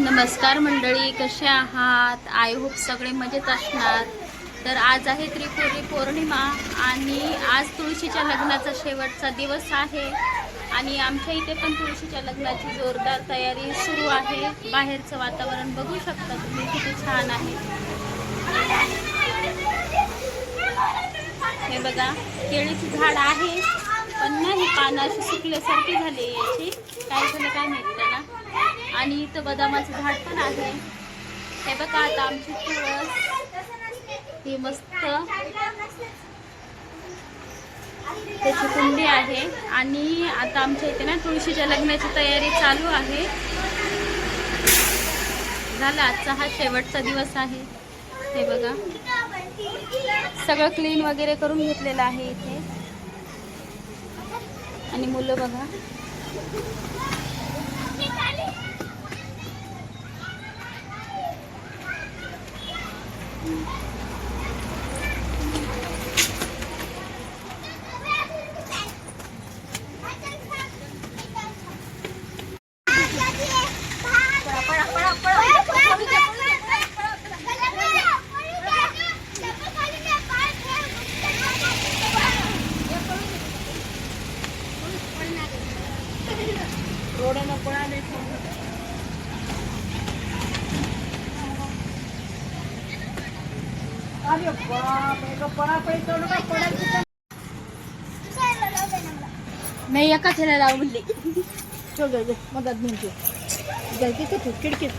नमस्कार मंडळी कसे आहात? आय होप सगळे मजेत असणार. तर आज आहे त्रिपुरी पौर्णिमा आणि आज तुळशीच्या लग्नाचा शेवटचा दिवस आहे. आणि आमच्या इथे पण तुळशीच्या लग्नाची जोरदार तयारी सुरू आहे. बाहेरचं वातावरण बघू शकता तुम्ही किती छान आहे. हे बघा केळीचं झाड आहे. पण नाही पानं अशी सुकल्यासारखी झाली याची. काय झालं काय माहिती त्याला. आणि इथं बदामाचं झाड पण आहे. हे बघा आता आमची तुळस. ही मस्त. त्याची कुंडी आहे. आणि आता आमच्या इथे ना तुळशीच्या लग्नाची तयारी चालू आहे. झाला आजचा हा शेवटचा दिवस आहे. हे बघा. सगळं क्लीन वगैरे करून घेतलेलं आहे इथे. आणि मुलं बघा. नाही एका ह्याला लावली मदत मिळते जायची तू खिडकीत.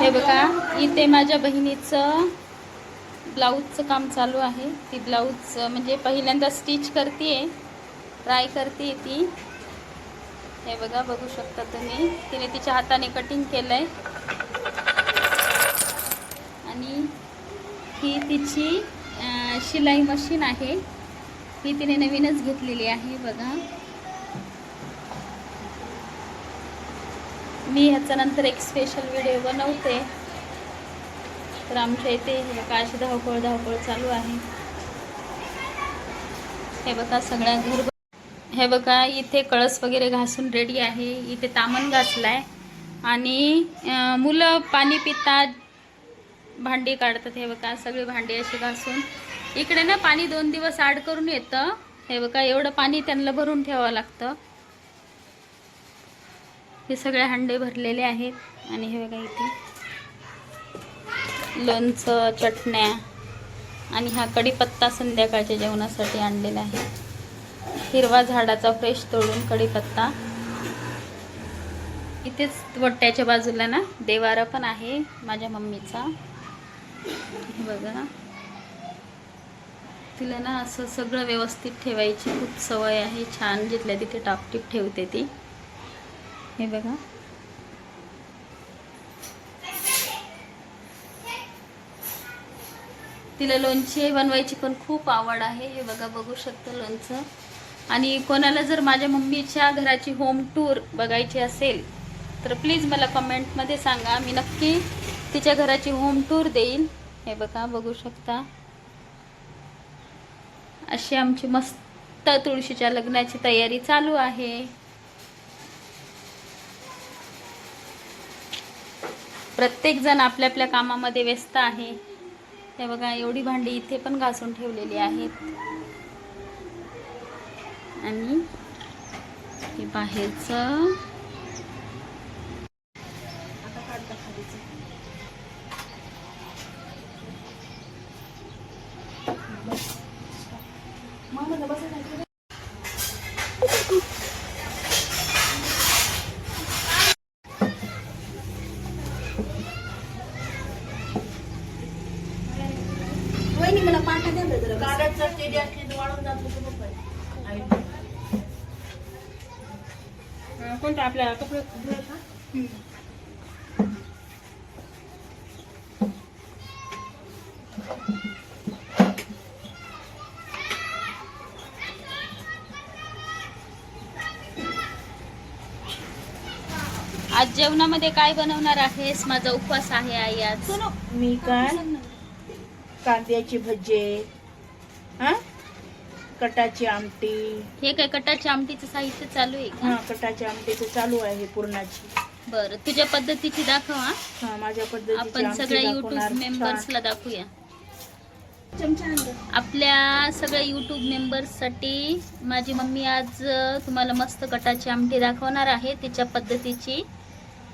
हे बघा इथे माझ्या बहिणीचं ब्लाऊजचं काम चालू आहे. ती ब्लाऊज म्हणजे पहिल्यांदा स्टिच करते ट्राय करते ती. हे बघा बघू शकता तुम्ही. तिने तिच्या हाताने कटिंग केलं आहे आणि ही तिची शिलाई मशीन आहे. ही तिने नवीनच घेतलेली आहे बघा. मी ह्याचा नंतर एक स्पेशल व्हिडिओ बनवते. तर आमच्या इथे काशी धावपळ धावपळ चालू आहे. हे बघा सगळ्या घर हे बघा इथे कळस वगैरे घासून रेडी आहे. इथे तामण घासलाय. आणि मुलं पाणी पितात भांडी काढतात हे बघा सगळे भांडी अशी घासून. इकडे ना पाणी दोन दिवस आड करून येतं. हे बघा एवढं पाणी त्यांना भरून ठेवावं लागतं. हे सगळे हंडे भरलेले आहेत. आणि हे बघा इथे. लोणचं चटण्या. आणि हा कढीपत्ता संध्याकाळच्या जेवणासाठी आणलेला आहे. हिरवा झाडाचा फ्रेश तोडून कढीपत्ता. इथेच वट्ट्याच्या बाजूला ना देवारा पण आहे माझ्या मम्मीचा. हे बघा. तिला ना असं सगळं व्यवस्थित ठेवायची खूप सवय आहे. छान जिथल्या तिथे टापटीप ठेवते ती. हे बघा. तिला लोणची बनवायची पण खूप आवड आहे. हे बघा बघू शकतो लोणचं. आणि कोणाला जर माझ्या मम्मीच्या घराची होम टूर बघायची असेल तर प्लीज मला कमेंटमध्ये सांगा. मी नक्की तिच्या घराची होम टूर देईन. हे बघा बघू शकता. अशी आमची मस्त तुळशीच्या लग्नाची तयारी चालू आहे. प्रत्येक जण आपल्या आपल्या कामामध्ये व्यस्त आहे. हे बघा एवढी भांडी इथे पण घासून ठेवलेली आहेत. आणि हे बाहेरचं वहिनी मला पाठा द्या ना जरा कागदचं ते जे असले ते वाळून जात होतं बघ बाई. हा, कोणतं आपल्या कपडे धुवायचा? आज जेवणामध्ये काय बनवणार आहेस? माझा उपवास आहे आई आज. मी काय? कांद्याची भजे. हा? कटाची आमटी. हे काय कटाची आमटीचं साहित्य चालू आहे हा कटाची आमटीचं चालू आहे पूर्णाची. बरं तुझ्या पद्धतीची दाखव हा. हा माझ्या पद्धतीची आपण आमटी सगळ्या दाखवणार. युट्यूब मेंबर्सला दाखवूया. आपल्या सगळ्या युट्यूब मेंबर्ससाठी माझी मम्मी आज अ, तुम्हाला मस्त कटाची आमटी दाखवणार आहे. तिच्या पद्धतीची.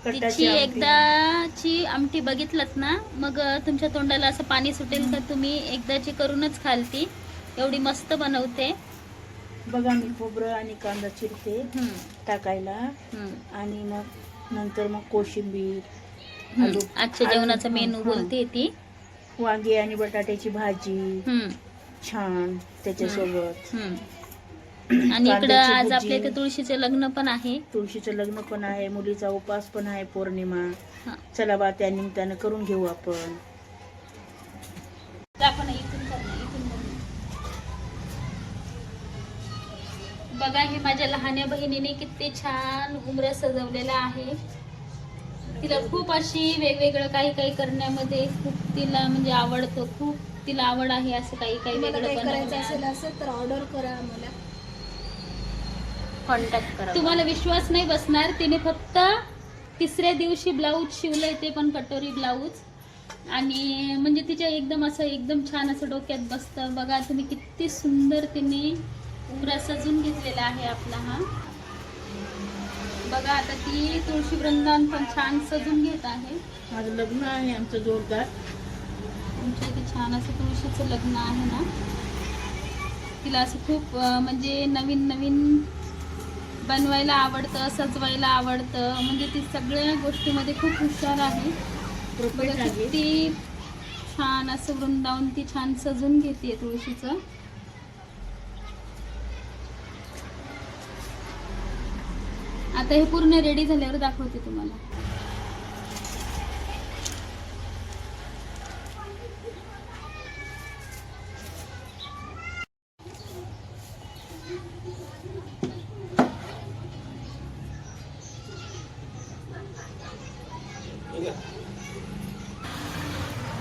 कटाची तिची आमटी. एकदाची आमटी बघितलत ना? मग अ, तुमच्या तोंडाला असं पाणी सुटेल का? तुम्ही एकदाची करूनच खाल ती एवढी मस्त बनवते. बघा मी खोबरं आणि कांदा चिरते हम्म, टाकायला. हम्म, आणि मग नंतर मग कोशिंबीर हम्म. आजच्या जेवणाचा मेनू हा. बोलते ती. वांगी आणि बटाट्याची भाजी. हम्म, छान त्याच्यासोबत. हम्म. आणि इकडं कांद्याची आज भजी. आपल्या इथे तुळशीचे लग्न पण आहे. तुळशीचं लग्न पण आहे. मुलीचा उपास पण आहे. पौर्णिमा. हा. चला बा त्या निमित्तानं करून घेऊ आपण दाखव ना, इथून कर ना, इथून बघ. बघा हे माझ्या लहान्या बहिणीने किती छान उमऱ्या सजवलेला आहे. तिला खूप अशी वेगवेगळं काही काही करण्यामध्ये खूप तिला म्हणजे आवडतं खूप तिला आवड आहे असं काही काही तुम्हाला वेगळं करायचं असेल. असेल तर ऑर्डर करा आम्हाला. कॉन्टॅक्ट करा. तुम्हाला विश्वास नाही बसणार तिने फक्त तिसऱ्या दिवशी ब्लाऊज शिवलंय ते पण कटोरी ब्लाऊज आणि म्हणजे तिच्या एकदम असं एकदम छान असं डोक्यात बसतं. बघा तुम्ही किती सुंदर तिने उमरा सजून घेतलेला आहे आपला हा. बघा आता ती तुळशी वृंदावन पण छान सजून घेत आहे. माझं लग्न आहे आमचं जोरदार. तुमच्या इथे छान असं तुळशीचं लग्न आहे ना. तिला असं खूप म्हणजे नवीन नवीन बनवायला आवडतं सजवायला आवडतं. म्हणजे ती सगळ्या गोष्टीमध्ये खूप हुशार आहे. बघा किती छान असं वृंदावन ती छान सजून घेते तुळशीचं. आता हे पूर्ण रेडी झाल्यावर दाखवते तुम्हाला.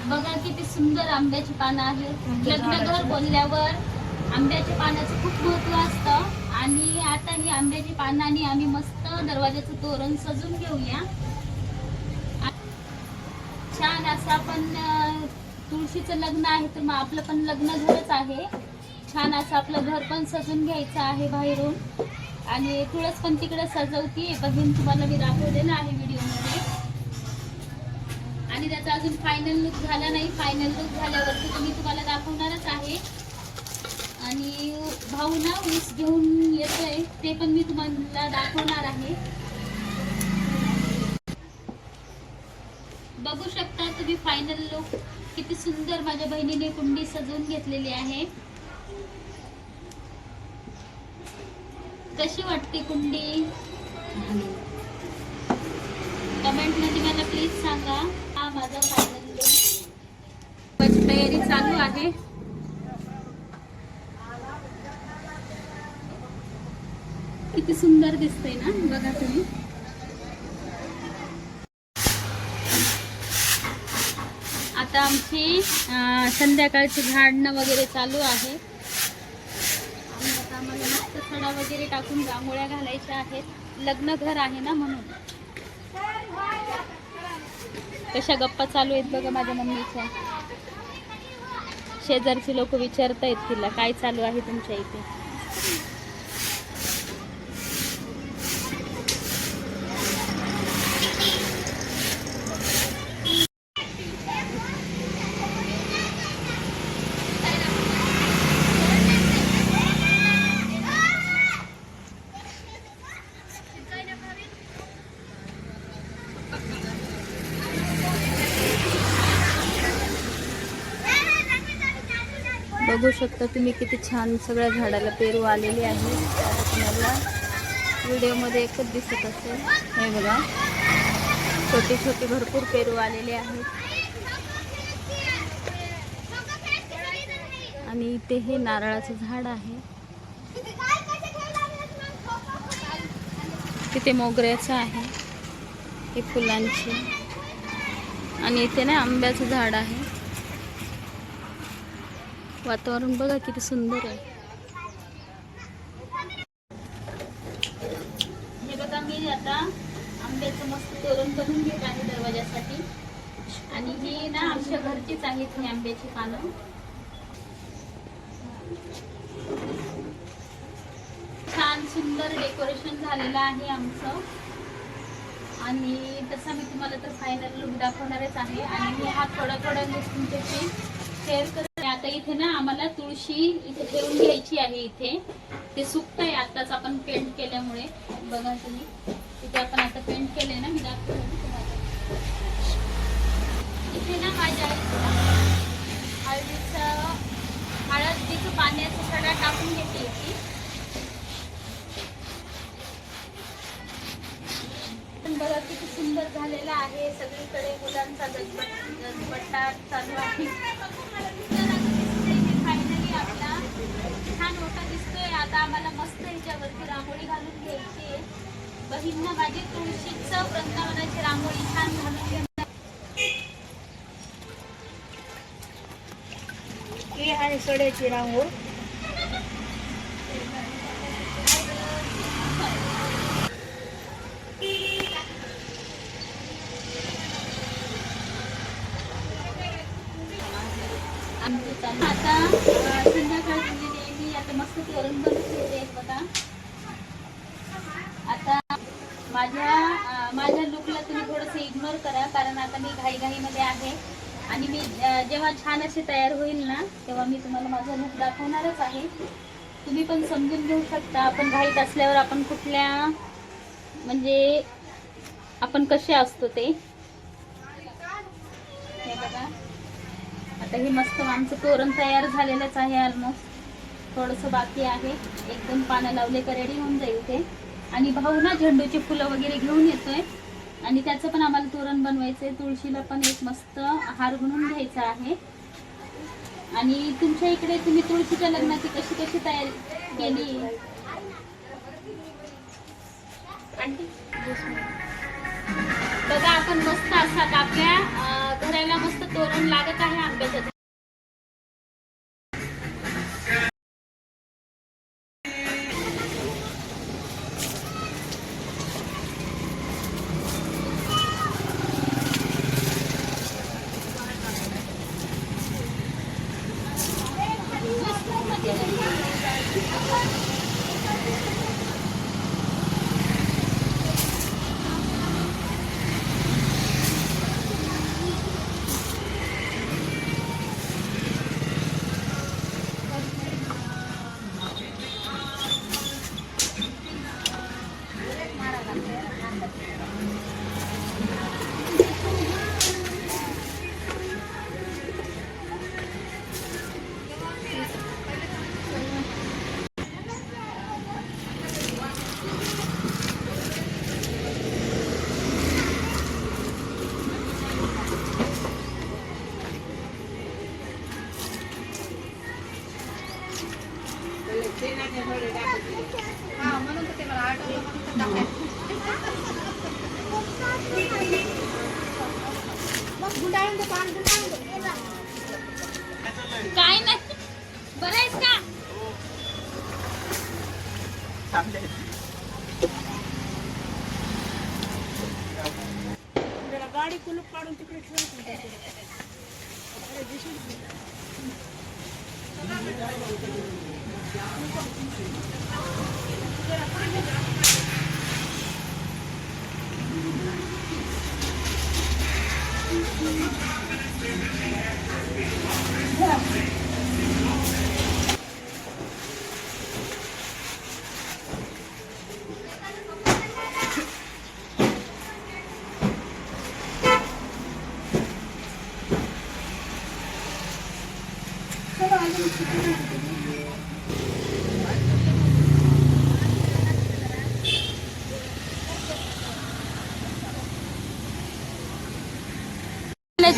बघा किती सुंदर आंब्याची पानं आहेत. लग्नघर बोलल्यावर आंब्याच्या पानाचं खूप महत्त्व असतं. ही आंब्याची पानांनी आम्ही मस्त दरवाजाचं तोरण सजून घेऊया. छान असं आपण तुळशीचं लग्न आहे तर मग आपलं पण लग्न घरच आहे. छान असं आपलं घर पण सजून घ्यायचं आहे बाहेरून. आणि तुळस पण तिकडे सजवती बघून तुम्हाला मी दाखवलेलं आहे व्हिडिओमध्ये. आणि त्याचा अजून फायनल लुक झाला नाही. फायनल लुक झाल्यावरती मी तुम्हाला दाखवणारच आहे. आणि भाऊ ना ऊस घेऊन येतोय. ते पण मी तुम्हाला दाखवणार आहे. बघू शकता तुम्ही फायनल लुक किती सुंदर माझ्या बहिणीने कुंडी सजवून घेतलेली आहे. कशी वाटते कुंडी? कमेंटमध्ये मला प्लीज सांगा. हा माझा फायनल लुक तयारी चालू आहे. किती सुंदर दिसतंय ना? बघा तुम्ही. आता आमची संध्याकाळची झाडणं वगैरे चालू आहे. आता आम्हाला मस्त सडा वगैरे टाकून रांगोळ्या घालायच्या आहेत. लग्न घर आहे ना म्हणून. कशा गप्पा चालू आहेत बघा माझ्या मम्मीच्या. शेजारची लोक विचारतायत तिला काय चालू आहे तुमच्या इथे? बघू शकता तुम्ही किती छान सगळ्या झाडाला पेरू आलेली आहे तुम्हाला व्हिडिओमध्ये एकच दिसत असेल. हे बघा. छोटे छोटे भरपूर पेरू आलेले आहेत. आणि इथे हे नारळाचं झाड आहे. तिथे मोगऱ्याचं आहे. हे फुलांची. आणि इथे ना आंब्याचं झाड आहे. वातावरण बघा किती सुंदर आहे. हे बघा मी आता आंब्याचं मस्त तोरण करून आणि ही ना आमच्या घरचीच आहेत ही आंब्याची छान सुंदर डेकोरेशन झालेलं आहे आमचं. आणि तसा मी तुम्हाला तर फायनल लुक दाखवणारच आहे. आणि मी हा थोडा थोडा तुमच्याशी शेअर आता इथे ना आम्हाला तुळशी इथे ठेवून घ्यायची आहे इथे. ते सुकत आहे आताच आपण पेंट केल्यामुळे. बघा तुम्ही. इथे आपण आता पेंट केले ना मी दाखवलं तुम्हाला. इथे ना माझ्या हळदीचं हळदीचं पाण्याचा सडा टाकून घेते इथे पण बघा किती सुंदर झालेला आहे. सगळीकडे मुलांचा गजबट गजबटा चालू आहे. आता आम्हाला मस्त ह्याच्यावरती रांगोळी घालून घ्यायची आहे. बहीण माझी तुळशीच वृंदावनाची रांगोळी छान घालून घेणार. ही आहे सड्याची रांगोळ आमचं चालू आता अं, संध्याकाळ झालेली आहे मी आता बनवून घेते बघा. आता माझ्या माझ्या लुकला तुम्ही थोडंसं इग्नोर करा कारण आता मी घाईघाईमध्ये आहे. आणि मी जेव्हा छान असे तयार होईल ना तेव्हा मी तुम्हाला माझा लुक दाखवणारच आहे. तुम्ही पण समजून घेऊ शकता. आपण घाईत असल्यावर आपण कुठल्या म्हणजे आपण कसे असतो ते. हे बघा. आता हे मस्त आमचं तोरण तयार झालेलंच आहे ऑलमोस्ट थोडंसं बाकी आहे. एकदम पानं लावले का रेडी होऊन जाईल ते. आणि भाऊ ना झेंडूची फुलं वगैरे घेऊन येतोय. आणि त्याचं पण आम्हाला तोरण बनवायचंय. तुळशीला पण एक मस्त हार बनवून घ्यायचा आहे. आणि तुमच्या इकडे तुम्ही तुळशीच्या लग्नाची कशी कशी तयारी केली? बघा आपण मस्त असतात आपल्या घराला मस्त तोरण लागत आहे आंब्याच्या गाडी कुलूप काढून तिकडे ठेवून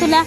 तुला